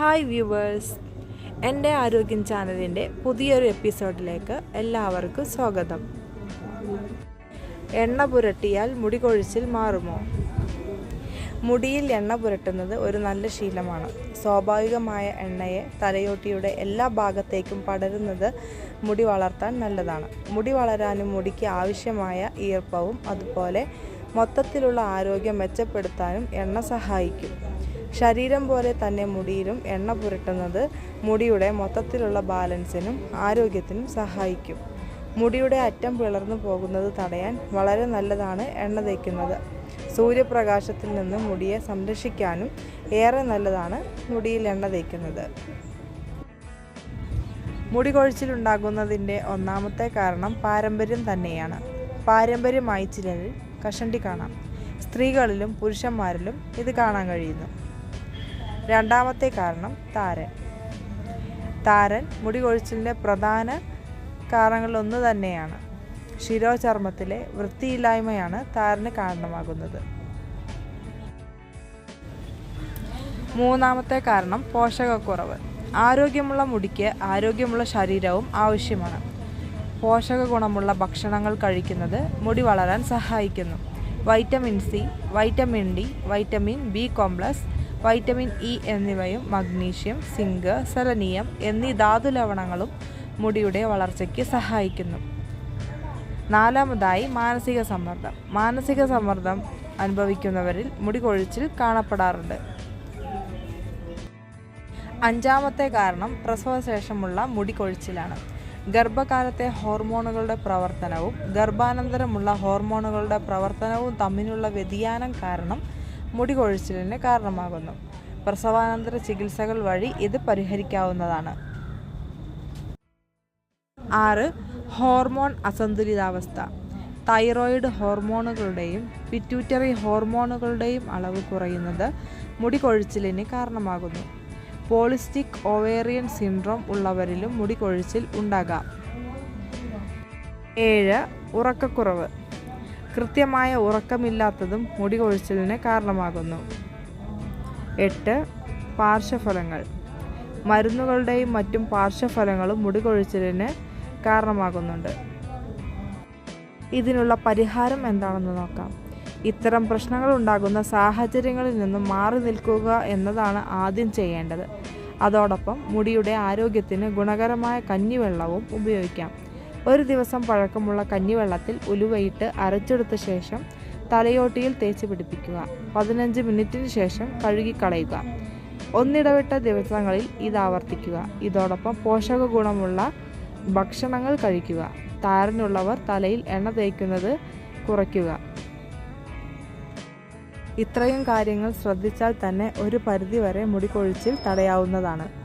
Hi viewers എന്റെ ആരോഗ്യം ചാനലിന്റെ പുതിയൊരു എപ്പിസോഡിലേക്ക് എല്ലാവർക്കും സ്വാഗതം. എണ്ണ പുരട്ടിയാൽ മുടി കൊഴിച്ചിൽ മാറുമോ? മുടിയിൽ എണ്ണ പുരട്ടുന്നത് ഒരു നല്ല ശീലമാണ്. സ്വാഭാവികമായ എണ്ണയെ തലയോട്ടിയുടെ എല്ലാ ഭാഗത്തേക്കും പടരുന്നത് മുടി വളർത്താൻ നല്ലതാണ്. മുടി വളരാനും മുടിക്ക് ആവശ്യമായ ഈർപ്പവും അതുപോലെ മൊത്തത്തിലുള്ള ആരോഗ്യം മെച്ചപ്പെടുത്താനും എണ്ണ സഹായിക്കും. ശരീരം പോലെ തന്നെ മുടിയിലും എണ്ണ പുരട്ടുന്നത് മുടിയുടെ മൊത്തത്തിലുള്ള ബാലൻസിനും ആരോഗ്യത്തിനും സഹായിക്കും. മുടിയുടെ അറ്റം പിളർന്നു പോകുന്നത് തടയാൻ വളരെ നല്ലതാണ് എണ്ണ തേക്കുന്നത്. സൂര്യപ്രകാശത്തിൽ നിന്ന് മുടിയെ സംരക്ഷിക്കാനും ഏറെ നല്ലതാണ് മുടിയിൽ എണ്ണ തേക്കുന്നത്. മുടി കൊഴിച്ചിലുണ്ടാകുന്നതിന്റെ ഒന്നാമത്തെ കാരണം പാരമ്പര്യം തന്നെയാണ്. പാരമ്പര്യമായി ചിലരിൽ കഷണ്ടി കാണാം സ്ത്രീകളിലും പുരുഷന്മാരിലും ഇത് കാണാൻ കഴിയുന്നു. രണ്ടാമത്തെ കാരണം താരൻ. താരൻ മുടി കൊഴിച്ചിലിന്റെ പ്രധാന കാരണങ്ങളിലൊന്ന് തന്നെയാണ്. ശിരോചർമ്മത്തിലെ വൃത്തിയില്ലായ്മയാണ് താരന് കാരണമാകുന്നത്. മൂന്നാമത്തെ കാരണം പോഷകക്കുറവ്. ആരോഗ്യമുള്ള മുടിക്ക് ആരോഗ്യമുള്ള ശരീരവും ആവശ്യമാണ്. പോഷക ഗുണമുള്ള ഭക്ഷണങ്ങൾ കഴിക്കുന്നത് മുടി വളരാൻ സഹായിക്കുന്നു. Vitamin C vitamin D vitamin B complex vitamin E എന്നിവയും മഗ്നീഷ്യം സിങ്ക് സെലനിയം എന്നീ ധാതു ലവണങ്ങളും മുടിയുടെ വളർച്ചയ്ക്ക് സഹായിക്കുന്നു. നാലാമതായി മാനസിക സമ്മർദ്ദം. മാനസിക സമ്മർദ്ദം അനുഭവിക്കുന്നവരിൽ മുടി കൊഴിച്ചിൽ കാണപ്പെടാറുണ്ട്. അഞ്ചാമത്തെ കാരണം പ്രസവശേഷമുള്ള മുടി കൊഴിച്ചിലാണ് ഗർഭകാലത്തെ ഹോർമോണുകളുടെ പ്രവർത്തനവും ഗർഭാനന്തരമുള്ള ഹോർമോണുകളുടെ പ്രവർത്തനവും തമ്മിലുള്ള വ്യതിയാനം കാരണം മുടി കൊഴിച്ചിലിന് കാരണമാകുന്നു. പ്രസവാനന്തര ചികിത്സകൾ വഴി ഇത് പരിഹരിക്കാവുന്നതാണ്. ആറ് ഹോർമോൺ അസന്തുലിതാവസ്ഥ. തൈറോയിഡ് ഹോർമോണുകളുടെയും പിറ്റ്യൂറ്ററി ഹോർമോണുകളുടെയും അളവ് കുറയുന്നത് മുടി കൊഴിച്ചിലിന് കാരണമാകുന്നു. പോളിസ്റ്റിക് ഓവേറിയൻ സിൻഡ്രോം ഉള്ളവരിലും മുടി കൊഴിച്ചിൽ ഉണ്ടാകാം. ഏഴ് ഉറക്കക്കുറവ്. കൃത്യമായ ഉറക്കമില്ലാത്തതും മുടി കൊഴിച്ചിലിന് കാരണമാകുന്നു. എട്ട്. പാർശ്വഫലങ്ങൾ. മരുന്നുകളുടെയും മറ്റും പാർശ്വഫലങ്ങളും മുടി കൊഴിച്ചിലിന് കാരണമാകുന്നുണ്ട്. ഇതിനുള്ള പരിഹാരം എന്താണെന്ന് നോക്കാം. ഇത്തരം പ്രശ്നങ്ങൾ ഉണ്ടാകുന്ന സാഹചര്യങ്ങളിൽ നിന്നും മാറി നിൽക്കുക എന്നതാണ് ആദ്യം ചെയ്യേണ്ടത്. അതോടൊപ്പം മുടിയുടെ ആരോഗ്യത്തിന് ഗുണകരമായ കഞ്ഞിവെള്ളവും ഉപയോഗിക്കാം. ഒരു ദിവസം പഴക്കമുള്ള കഞ്ഞിവെള്ളത്തിൽ ഉലുവയിട്ട് അരച്ചെടുത്ത ശേഷം തലയോട്ടിയിൽ തേച്ച് പിടിപ്പിക്കുക. പതിനഞ്ച് മിനിറ്റിന് ശേഷം കഴുകിക്കളയുക. ഒന്നിടവിട്ട ദിവസങ്ങളിൽ ഇത് ആവർത്തിക്കുക. ഇതോടൊപ്പം പോഷക ഗുണമുള്ള ഭക്ഷണങ്ങൾ കഴിക്കുക. താരനുള്ളവർ തലയിൽ എണ്ണ തേക്കുന്നത് കുറയ്ക്കുക. ഇത്രയും കാര്യങ്ങൾ ശ്രദ്ധിച്ചാൽ തന്നെ ഒരു പരിധിവരെ മുടി കൊഴിച്ചിൽ തടയാവുന്നതാണ്.